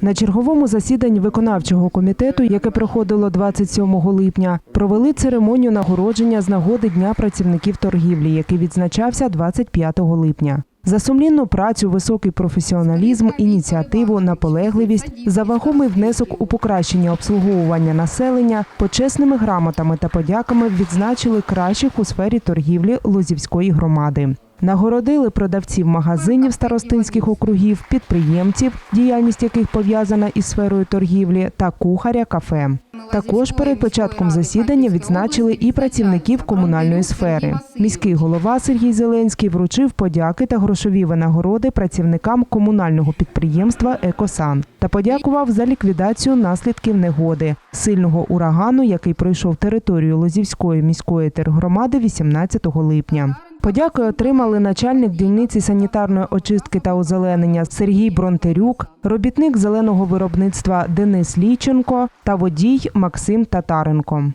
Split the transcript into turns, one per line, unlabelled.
На черговому засіданні виконавчого комітету, яке проходило 27 липня, провели церемонію нагородження з нагоди Дня працівників торгівлі, який відзначався 25 липня. За сумлінну працю, високий професіоналізм, ініціативу, наполегливість, за вагомий внесок у покращення обслуговування населення, почесними грамотами та подяками відзначили кращих у сфері торгівлі Лозівської громади. Нагородили продавців магазинів старостинських округів, підприємців, діяльність яких пов'язана із сферою торгівлі, та кухаря кафе. Також перед початком засідання відзначили і працівників комунальної сфери. Міський голова Сергій Зеленський вручив подяки та грошові винагороди працівникам комунального підприємства Екосан та подякував за ліквідацію наслідків негоди сильного урагану, який пройшов територію Лозівської міської тергромади 18 липня. Подяки отримали начальник дільниці санітарної очистки та озеленення Сергій Бронтерюк, робітник зеленого виробництва Денис Ліченко та водій Максим Татаренко.